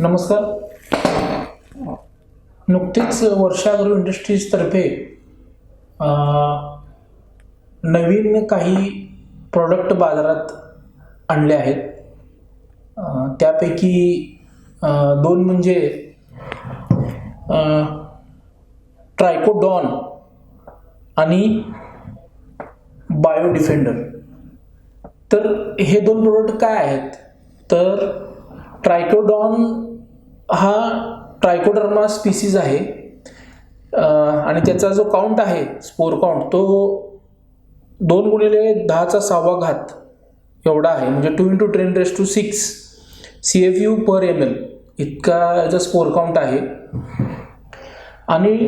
नमस्कार. नुकतेच वर्षागृह इंडस्ट्रीजतर्फे नवीन काही प्रॉडक्ट बाजारात आणले आहेत. त्यापैकी दोन म्हणजे ट्रायकोडॉन आणि बायो डिफेंडर तर हे दोन प्रोडक्ट काय आहेत? तर ट्रायकोडॉन हा ट्रायकोडर्मा स्पीसीज आहे. आणि त्याचा जो काउंट आहे स्पोर काउंट तो दोन गुणिले दहाचा सहावा घात एवढा आहे. म्हणजे two into ten raise to six C F U per M L इतका याचा स्पोर काउंट आहे. आणि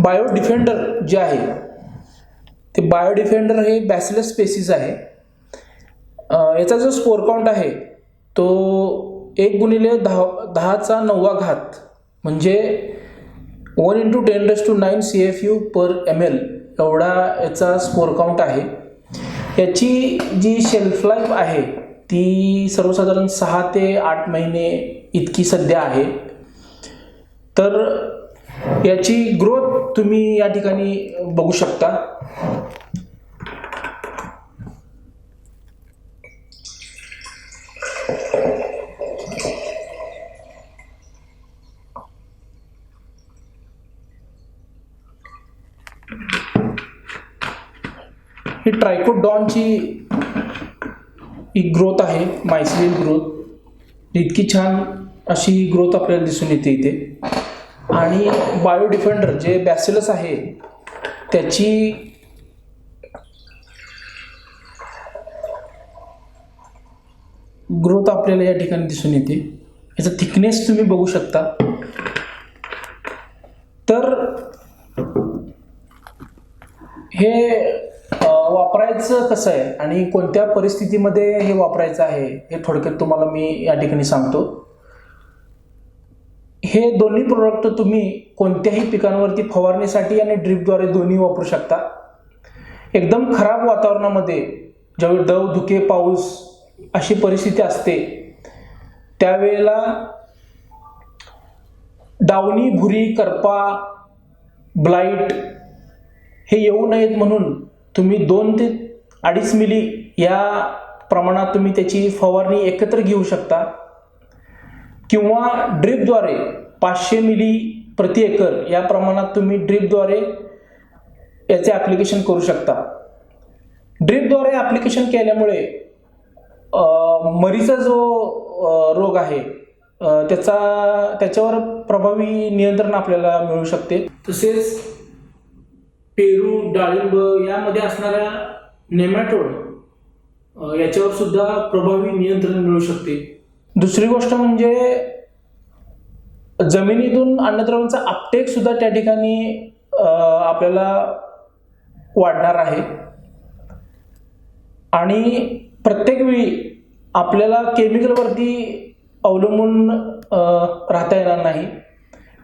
बायो डिफेंडर जे आहे ते बायो डिफेंडर हे बॅसिलस स्पेसिस आहे. याचा जो स्पोर काउंट आहे तो एक गुणिले दहा दहाचा नववा घात म्हणजे one into ten does to nine C F U per M L एवढा याचा स्कोर काउंट आहे. याची जी शेल्फ लाईफ आहे ती सर्वसाधारण सहा ते आठ महिने इतकी सध्या आहे. तर याची ग्रोथ तुम्ही या ठिकाणी बघू शकता. ही ट्रायकोडॉनची ही ग्रोथ आहे मायसिलिन ग्रोथ इतकी छान अशी ग्रोथ आपल्याला दिसून येते इथे. आणि बायोडिफेंडर जे बॅसिलस आहे त्याची ग्रोथ आपल्याला या ठिकाणी दिसून येते. याचा थिकनेस तुम्ही बघू शकता. तर हे वापरायचं कसं आहे आणि कोणत्या परिस्थितीमध्ये हे वापरायचं आहे हे थोडक्यात तुम्हाला मी या ठिकाणी सांगतो. हे दोन्ही प्रोडक्ट तुम्ही कोणत्याही पिकांवरती फवारणीसाठी आणि ड्रिपद्वारे दोन्ही वापरू शकता. एकदम खराब वातावरणामध्ये ज्यावेळी दव धुके पाऊस अशी परिस्थिती असते त्यावेळेला डावणी भुरी करपा ब्लाईट हे येऊ नयेत म्हणून तुम्ही दोन ते अडीच मिली या प्रमाणात तुम्ही त्याची फवारणी एकत्र घेऊ शकता. किंवा ड्रीपद्वारे पाचशे मिली प्रति एकर या प्रमाणात तुम्ही ड्रीपद्वारे याचे ॲप्लिकेशन करू शकता. ड्रीपद्वारे ॲप्लिकेशन केल्यामुळे मरीचा जो रोग आहे त्याचा त्याच्यावर प्रभावी नियंत्रण आपल्याला मिळू शकते. तसेच पेरू डाळिंब यामध्ये असणाऱ्या नेमॅटोड याच्यावर सुद्धा प्रभावी नियंत्रण मिळू शकते. दुसरी गोष्ट म्हणजे जमिनीतून अन्नद्रव्यांचा अपटेक सुद्धा त्या ठिकाणी आपल्याला वाढणार आहे. आणि प्रत्येक वेळी आपल्याला केमिकलवरती अवलंबून राहता येणार नाही.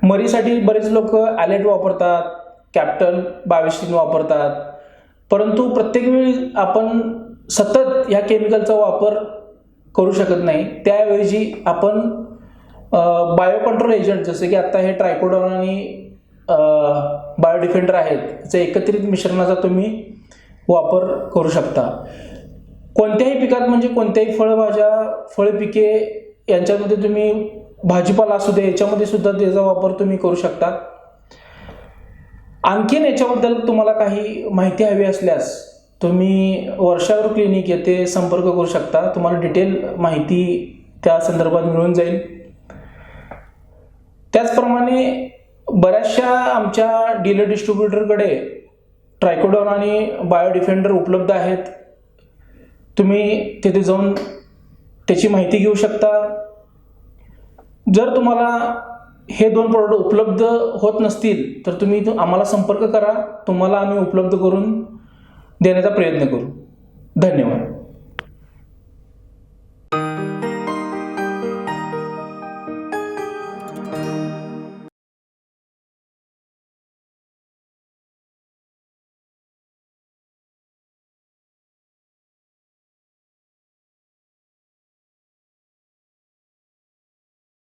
मरीसाठी बरेच लोक ॲलेट वापरतात. कॅप्टन बायोस्टिन वापरतात. परंतु प्रत्येक वेळी आपण सतत ह्या केमिकलचा वापर करू शकत नाही. त्याऐवजी आपण बायो कंट्रोल एजंट जसे की आत्ता हे ट्रायकोडॉन आणि बायो डिफेंडर आहेत याचं एकत्रित मिश्रणाचा तुम्ही वापर करू शकता. कोणत्याही पिकात म्हणजे कोणत्याही फळभाज्या फळपिके यांच्यामध्ये तुम्ही भाजीपाला असू दे याच्यामध्ये सुद्धा त्याचा वापर तुम्ही करू शकता. आणखीन याच्याबद्दल तुम्हाला काही माहिती हवी असल्यास तुम्ही वर्षावर क्लिनिक येथे संपर्क करू शकता. तुम्हाला डिटेल माहिती त्या संदर्भात मिळून जाईल. त्याचप्रमाणे बऱ्याचशा आमच्या डीलर डिस्ट्रीब्युटरकडे ट्रायकोडॉन आणि बायो डिफेंडर उपलब्ध आहेत. तुम्ही तिथे जाऊन त्याची माहिती घेऊ शकता. जर तुम्हाला हे दोन प्रोडक्ट उपलब्ध होत नसतील तर तुम्ही आम्हाला संपर्क करा. तुम्हाला आम्ही उपलब्ध करून देण्याचा प्रयत्न करू. धन्यवाद.